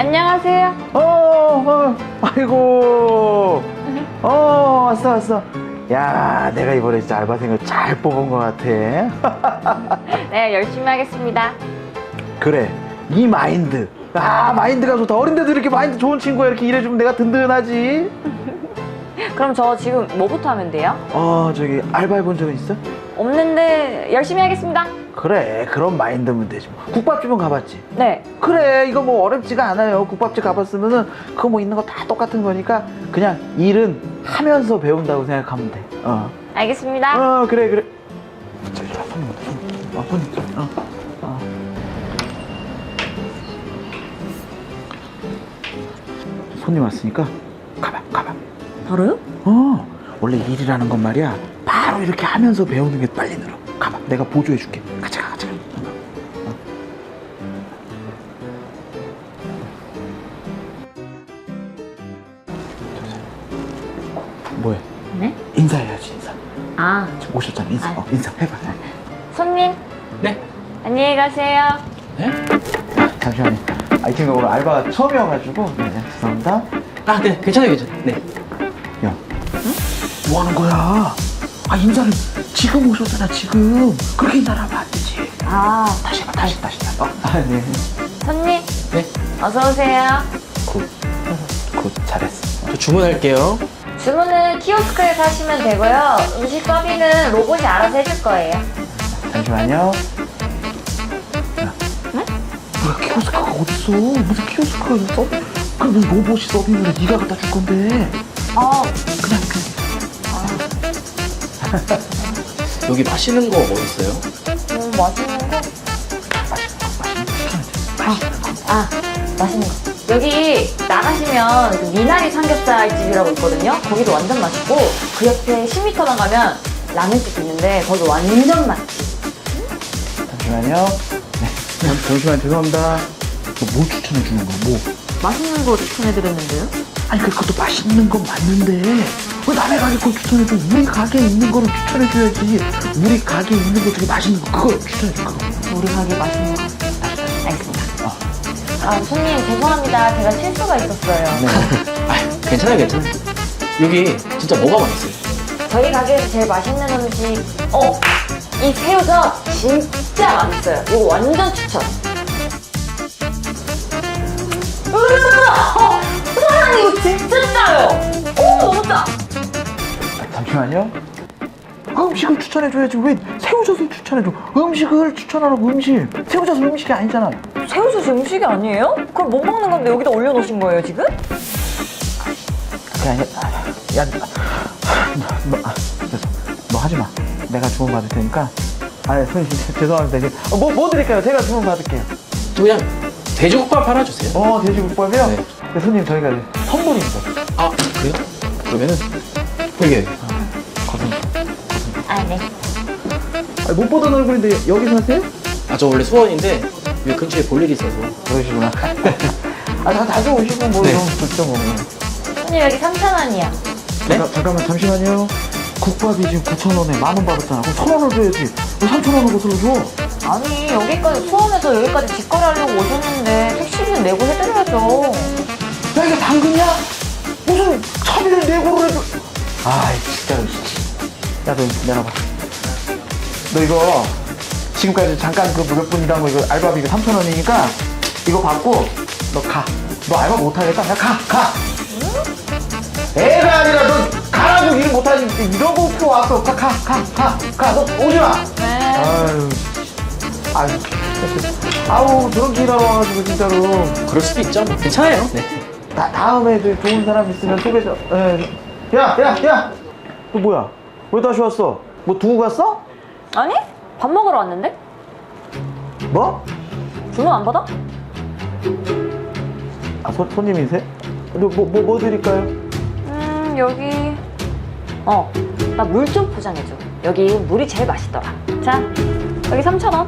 안녕하세요. 어, 어, 아이고. 어, 왔어, 왔어. 야, 내가 이번에 진짜 알바생을 잘 뽑은 것 같아. 네, 열심히 하겠습니다. 그래, 이 마인드. 아, 마인드가 좋다. 어린데도 이렇게 마인드 좋은 친구야. 이렇게 일해주면 내가 든든하지. 그럼 저 지금 뭐부터 하면 돼요? 어, 저기, 알바 해 본 적은 있어? 없는데 열심히 하겠습니다. 그래, 그런 마인드면 되지. 뭐. 국밥집은 가봤지? 네. 그래, 이거 뭐 어렵지가 않아요. 국밥집 가봤으면은 그거 뭐 있는 거 다 똑같은 거니까 그냥 일은 하면서 배운다고 생각하면 돼. 어. 알겠습니다. 어 그래 그래 자, 자, 손님 왔다 손님 어, 손님 어, 어. 손님 왔으니까 바로요? 어 원래 일이라는 건 말이야 바로 이렇게 하면서 배우는 게 빨리 늘어 가봐 내가 보조해 줄게 같이 가 같이 가 어. 뭐해 네? 인사해야지 인사 아, 지금 오셨잖아 인사 아. 어, 인사 해봐 손님. 네? 안녕히 가세요. 네? 잠시만요. 아, 이 친구가 오늘 알바가 처음이어가지고, 네, 네, 죄송합니다. 아, 네, 괜찮아요, 괜찮아요. 네. 야, 뭐 하는 거야? 아, 인사를 지금 오셨잖아, 지금. 그렇게 인사를 하면 안 되지. 아, 다시 봐, 다시, 다시. 어, 아, 네. 손님. 네. 어서 오세요. 굿. 굿, 잘했어. 저 주문할게요. 주문은 키오스크에서 하시면 되고요. 음식 서비는 로봇이 알아서 해줄 거예요. 잠시만요. 야. 뭐야, 키오스크가 어딨어? 무슨 키오스크가 있어? 그러면 로봇이 서빙을 해. 네가 갖다 줄 건데. 어, 그냥, 그냥. 여기 맛있는 거 뭐 있어요? 음, 맛있는 거? 아, 맛있는 거. 여기 나가시면 그 미나리 삼겹살 집이라고 있거든요. 거기도 완전 맛있고 그 옆에 10m만 가면 라면집도 있는데 거기 완전 맛집. 잠시만요. 네. 잠- 잠시만, 죄송합니다. 너뭐 추천해 주는 거야, 뭐? 맛있는 거 추천해드렸는데요? 아니 그- 그것도 맛있는 건 맞는데 왜 남의 가게 걸 추천해줘 우리 가게에 있는 거를 추천해줘야지 우리 가게에 있는 거 중에 맛있는 거 그거 추천해줘 그거 우리 가게 맛있는 거. 알겠습니다. 아, 손님 죄송합니다. 제가 실수가 있었어요. 아, 괜찮아요, 괜찮아요. 여기 진짜 뭐가 맛있어요? 저희 가게에서 제일 맛있는 음식, 어, 이 새우젓 진짜 맛있어요. 이거 완전 추천. 잠시만요 그 음식을 추천해줘야지 왜 새우젓을 추천해줘 음식을 추천하라고 음식 새우젓은 음식이 아니잖아 새우젓이 음식이 아니에요? 그럼 못 먹는 건데 여기다 올려놓으신 거예요 지금? 아니야 아, 야, 너, 아, 됐어. 너 하지 마 내가 주문 받을 테니까 아 손님 죄송합니다 이제 어, 뭐, 뭐 드릴까요 제가 주문 받을게요 저 그냥 돼지국밥 하나 주세요. 어 돼지국밥이요? 네. 네, 손님 저희가 이제 선물입니다 아, 그래요? 그러면은 여기 거듭 아, 네. 아, 못 보던 얼굴인데 여기 사세요? 아, 저 원래 수원인데 여기 근처에 볼 일이 있어서. 그러시구나. 아, 다 다시 오시고 뭐 네. 좀 좋죠 뭐. 손님 여기 3,000원이요. 네? 잠깐, 잠깐만 잠시만요. 국밥이 지금 9,000원에 만 원 받았잖아. 그럼 1,000원을 줘야지. 왜 3,000원을 거슬러 줘? 아니 여기까지 수원에서 여기까지 직거래 하려고 오셨는데 택시비는 내고 해드려야죠. 야 이게 당근이야? 무슨 차비를 내고를 해줘. 아 진짜로. 야 너 내놔봐. 너 이거 지금까지 잠깐 그몇분 일한 거 이거 알바비 이거 3,000원이니까 이거 받고 너 가. 너 알바 못하겠다. 야 가. 가. 애가 아니라 너 가라고 일 못하지 이러고 표 왔어 가 가 가 가 가 너 오지 마 네. 아유 아유 아우 저런 길 하러 와가지고 진짜로 그럴 수도 있죠. 뭐. 괜찮아요. 네. 다, 다음에 저 좋은 사람 있으면 소개 좀 야야 야 너 뭐야 왜 다시 왔어 뭐 두고 갔어 아니? 밥 먹으러 왔는데? 뭐? 주문 안 받아? 아 손, 손님이세요? 뭐뭐 뭐, 뭐 드릴까요? 음 여기 어나 물 좀 포장해줘. 여기 물이 제일 맛있더라. 자 여기 3,000원.